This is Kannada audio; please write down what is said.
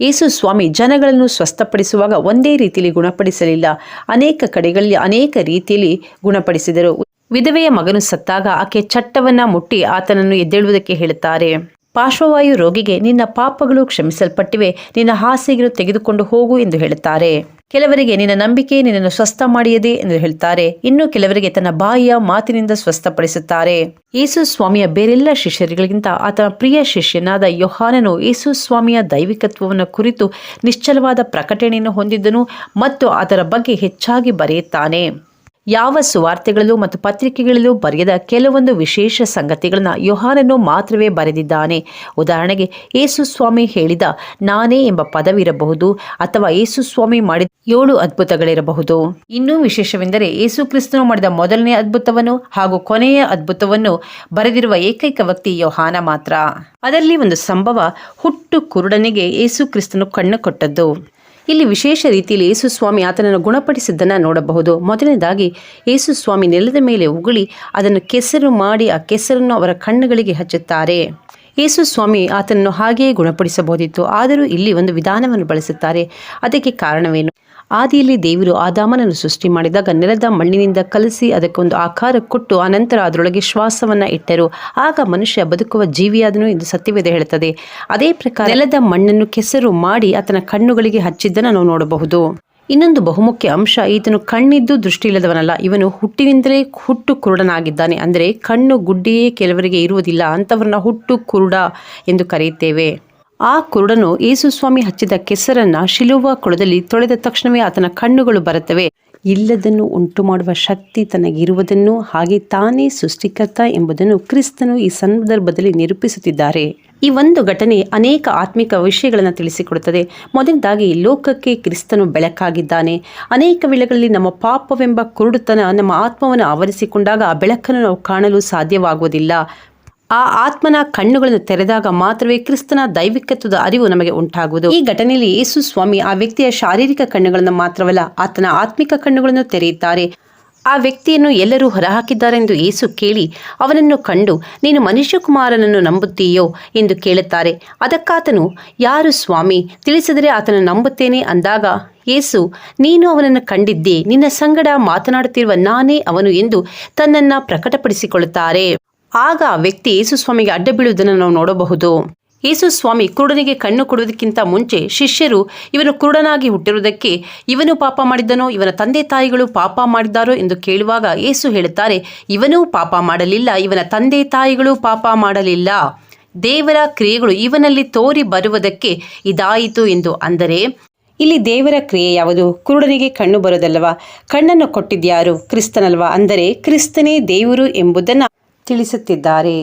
ಯೇಸು ಸ್ವಾಮಿ ಜನಗಳನ್ನು ಸ್ವಸ್ಥಪಡಿಸುವಾಗ ಒಂದೇ ರೀತಿಯಲ್ಲಿ ಗುಣಪಡಿಸಲಿಲ್ಲ. ಅನೇಕ ಕಡೆಗಳಲ್ಲಿ ಅನೇಕ ರೀತಿಯಲ್ಲಿ ಗುಣಪಡಿಸಿದರು. ವಿಧವೆಯ ಮಗನು ಸತ್ತಾಗ ಆಕೆ ಚಟ್ಟವನ್ನ ಮುಟ್ಟಿ ಆತನನ್ನು ಎದ್ದೇಳುವುದಕ್ಕೆ ಹೇಳುತ್ತಾರೆ. ಪಾರ್ಶ್ವವಾಯು ರೋಗಿಗೆ ನಿನ್ನ ಪಾಪಗಳು ಕ್ಷಮಿಸಲ್ಪಟ್ಟಿವೆ, ನಿನ್ನ ಹಾಸಿಗೆಯನ್ನು ತೆಗೆದುಕೊಂಡು ಹೋಗು ಎಂದು ಹೇಳುತ್ತಾರೆ. ಕೆಲವರಿಗೆ ನಿನ್ನ ನಂಬಿಕೆ ನಿನ್ನನ್ನು ಸ್ವಸ್ಥ ಮಾಡಿಯದೆ ಎಂದು ಹೇಳುತ್ತಾರೆ. ಇನ್ನು ಕೆಲವರಿಗೆ ತನ್ನ ಬಾಯಿಯ ಮಾತಿನಿಂದ ಸ್ವಸ್ಥಪಡಿಸುತ್ತಾರೆ. ಯೇಸು ಸ್ವಾಮಿಯ ಬೇರೆಲ್ಲ ಶಿಷ್ಯರುಗಳಿಗಿಂತ ಆತನ ಪ್ರಿಯ ಶಿಷ್ಯನಾದ ಯೋಹಾನನು ಯೇಸು ಸ್ವಾಮಿಯ ದೈವಿಕತ್ವವನ್ನು ಕುರಿತು ನಿಶ್ಚಲವಾದ ಪ್ರಕಟಣೆಯನ್ನು ಹೊಂದಿದ್ದನು ಮತ್ತು ಅದರ ಬಗ್ಗೆ ಹೆಚ್ಚಾಗಿ ಬರೆಯುತ್ತಾನೆ. ಯಾವ ಸುವಾರ್ತೆಗಳಲ್ಲೂ ಮತ್ತು ಪತ್ರಿಕೆಗಳಲ್ಲೂ ಬರೆಯದ ಕೆಲವೊಂದು ವಿಶೇಷ ಸಂಗತಿಗಳನ್ನು ಯೋಹಾನನ್ನು ಮಾತ್ರವೇ ಬರೆದಿದ್ದಾನೆ. ಉದಾಹರಣೆಗೆ ಯೇಸು ಸ್ವಾಮಿ ಹೇಳಿದ, ನಾನೇ ಎಂಬ ಪದವಿರಬಹುದು ಅಥವಾ ಯೇಸು ಸ್ವಾಮಿ ಮಾಡಿದ ಏಳು ಅದ್ಭುತಗಳಿರಬಹುದು. ಇನ್ನೂ ವಿಶೇಷವೆಂದರೆ ಯೇಸು ಕ್ರಿಸ್ತನು ಮಾಡಿದ ಮೊದಲನೇ ಅದ್ಭುತವನ್ನು ಹಾಗೂ ಕೊನೆಯ ಅದ್ಭುತವನ್ನು ಬರೆದಿರುವ ಏಕೈಕ ವ್ಯಕ್ತಿ ಯೋಹಾನ ಮಾತ್ರ. ಅದರಲ್ಲಿ ಒಂದು ಸಂಭವ, ಹುಟ್ಟು ಕುರುಡನಿಗೆ ಯೇಸು ಕ್ರಿಸ್ತನು ಕಣ್ಣು ಕೊಟ್ಟದ್ದು. ಇಲ್ಲಿ ವಿಶೇಷ ರೀತಿಯಲ್ಲಿ ಯೇಸುಸ್ವಾಮಿ ಆತನನ್ನು ಗುಣಪಡಿಸಿದ್ದನ್ನು ನೋಡಬಹುದು. ಮೊದಲನೇದಾಗಿ, ಯೇಸುಸ್ವಾಮಿ ನೆಲದ ಮೇಲೆ ಉಗುಳಿ ಅದನ್ನು ಕೆಸರು ಮಾಡಿ ಆ ಕೆಸರನ್ನು ಅವರ ಕಣ್ಣುಗಳಿಗೆ ಹಚ್ಚುತ್ತಾರೆ. ಯೇಸು ಸ್ವಾಮಿ ಆತನನ್ನು ಹಾಗೆಯೇ ಗುಣಪಡಿಸಬಹುದಿತ್ತು. ಆದರೂ ಇಲ್ಲಿ ಒಂದು ವಿಧಾನವನ್ನು ಬಳಸುತ್ತಾರೆ. ಅದಕ್ಕೆ ಕಾರಣವೇನು? ಆದಿಯಲ್ಲಿ ದೇವರು ಆದಾಮನನ್ನು ಸೃಷ್ಟಿ ಮಾಡಿದಾಗ ನೆಲದ ಮಣ್ಣಿನಿಂದ ಕಲಸಿ ಅದಕ್ಕೊಂದು ಆಕಾರ ಕೊಟ್ಟು ಆನಂತರ ಅದರೊಳಗೆ ಶ್ವಾಸವನ್ನು ಇಟ್ಟರು. ಆಗ ಮನುಷ್ಯ ಬದುಕುವ ಜೀವಿಯಾದನು ಎಂದು ಸತ್ಯವೇದ ಹೇಳುತ್ತದೆ. ಅದೇ ಪ್ರಕಾರ ನೆಲದ ಮಣ್ಣನ್ನು ಕೆಸರು ಮಾಡಿ ಆತನ ಕಣ್ಣುಗಳಿಗೆ ಹಚ್ಚಿದ್ದನ್ನು ನಾವು ನೋಡಬಹುದು. ಇನ್ನೊಂದು ಬಹುಮುಖ್ಯ ಅಂಶ, ಈತನು ಕಣ್ಣಿದ್ದು ದೃಷ್ಟಿ ಇಲ್ಲದವನಲ್ಲ ಇವನು ಹುಟ್ಟಿನಿಂದಲೇ ಹುಟ್ಟು ಕುರುಡನಾಗಿದ್ದಾನೆ. ಅಂದರೆ ಕಣ್ಣು ಗುಡ್ಡೆಯೇ ಕೆಲವರಿಗೆ ಇರುವುದಿಲ್ಲ, ಅಂಥವ್ರನ್ನ ಹುಟ್ಟು ಕುರುಡ ಎಂದು ಕರೆಯುತ್ತೇವೆ. ಆ ಕುರುಡನು ಯೇಸುಸ್ವಾಮಿ ಹಚ್ಚಿದ ಕೆಸರನ್ನ ಶಿಲುವ ಕೊಳದಲ್ಲಿ ತೊಳೆದ ತಕ್ಷಣವೇ ಆತನ ಕಣ್ಣುಗಳು ಬರುತ್ತವೆ. ಇಲ್ಲದನ್ನು ಉಂಟು ಮಾಡುವ ಶಕ್ತಿ ತನಗಿರುವುದನ್ನು, ಹಾಗೆ ತಾನೇ ಸೃಷ್ಟಿಕರ್ತ ಎಂಬುದನ್ನು ಕ್ರಿಸ್ತನು ಈ ಸಂದರ್ಭದಲ್ಲಿ ನಿರೂಪಿಸುತ್ತಿದ್ದಾರೆ. ಈ ಒಂದು ಘಟನೆ ಅನೇಕ ಆತ್ಮಿಕ ವಿಷಯಗಳನ್ನು ತಿಳಿಸಿಕೊಡುತ್ತದೆ. ಮೊದಲದಾಗಿ ಲೋಕಕ್ಕೆ ಕ್ರಿಸ್ತನು ಬೆಳಕಾಗಿದ್ದಾನೆ. ಅನೇಕ ವೇಳೆಗಳಲ್ಲಿ ನಮ್ಮ ಪಾಪವೆಂಬ ಕುರುಡುತನ ನಮ್ಮ ಆತ್ಮವನ್ನು ಆವರಿಸಿಕೊಂಡಾಗ ಆ ಬೆಳಕನ್ನು ನಾವು ಕಾಣಲು ಸಾಧ್ಯವಾಗುವುದಿಲ್ಲ. ಆ ಆತ್ಮನ ಕಣ್ಣುಗಳನ್ನು ತೆರೆದಾಗ ಮಾತ್ರವೇ ಕ್ರಿಸ್ತನ ದೈವಿಕತ್ವದ ಅರಿವು ನಮಗೆ ಉಂಟಾಗುವುದು. ಈ ಘಟನೆಯಲ್ಲಿ ಯೇಸು ಸ್ವಾಮಿ ಆ ವ್ಯಕ್ತಿಯ ಶಾರೀರಿಕ ಕಣ್ಣುಗಳನ್ನು ಮಾತ್ರವಲ್ಲ, ಆತನ ಆತ್ಮಿಕ ಕಣ್ಣುಗಳನ್ನು ತೆರೆಯುತ್ತಾರೆ. ಆ ವ್ಯಕ್ತಿಯನ್ನು ಎಲ್ಲರೂ ಹೊರಹಾಕಿದ್ದಾರೆಂದು ಯೇಸು ಕೇಳಿ ಅವನನ್ನು ಕಂಡು, ನೀನು ಮನುಷ್ಯಕುಮಾರನನ್ನು ನಂಬುತ್ತೀಯೋ? ಎಂದು ಕೇಳುತ್ತಾರೆ. ಅದಕ್ಕಾತನು, ಯಾರು ಸ್ವಾಮಿ, ತಿಳಿಸಿದರೆ ಆತನು ನಂಬುತ್ತೇನೆ? ಅಂದಾಗ, ಯೇಸು, ನೀನು ಅವನನ್ನು ಕಂಡಿದ್ದೆ, ನಿನ್ನ ಸಂಗಡ ಮಾತನಾಡುತ್ತಿರುವ ನಾನೇ ಅವನು ಎಂದು ತನ್ನನ್ನು ಪ್ರಕಟಪಡಿಸಿಕೊಳ್ಳುತ್ತಾರೆ. ಆಗ ಆ ವ್ಯಕ್ತಿ ಯೇಸು ಸ್ವಾಮಿಗೆ ಅಡ್ಡ ಬೀಳುವುದನ್ನು ನಾವು ನೋಡಬಹುದು. ಯೇಸು ಸ್ವಾಮಿ ಕುರುಡನಿಗೆ ಕಣ್ಣು ಕೊಡುವುದಕ್ಕಿಂತ ಮುಂಚೆ ಶಿಷ್ಯರು ಇವನು ಕುರುಡನಾಗಿ ಹುಟ್ಟಿರುವುದಕ್ಕೆ ಇವನು ಪಾಪ ಮಾಡಿದ್ದನೋ ಇವನ ತಂದೆ ತಾಯಿಗಳು ಪಾಪ ಮಾಡಿದ್ದಾರೋ ಎಂದು ಕೇಳುವಾಗ ಯೇಸು ಹೇಳುತ್ತಾರೆ, ಇವನೂ ಪಾಪ ಮಾಡಲಿಲ್ಲ, ಇವನ ತಂದೆ ತಾಯಿಗಳು ಪಾಪ ಮಾಡಲಿಲ್ಲ. ದೇವರ ಕ್ರಿಯೆಗಳು ಇವನಲ್ಲಿ ತೋರಿ ಬರುವುದಕ್ಕೆ ಇದಾಯಿತು ಎಂದು ಅಂದರೆ, ಇಲ್ಲಿ ದೇವರ ಕ್ರಿಯೆ ಯಾವುದು? ಕುರುಡನಿಗೆ ಕಣ್ಣು ಬರೋದಲ್ವಾ ಕಣ್ಣನ್ನು ಕೊಟ್ಟಿದ್ಯಾರು? ಕ್ರಿಸ್ತನಲ್ವಾ? ಅಂದರೆ, ಕ್ರಿಸ್ತನೇ ದೇವರು ಎಂಬುದನ್ನು ತಿಳಿಸುತ್ತಿದ್ದಾರೆ.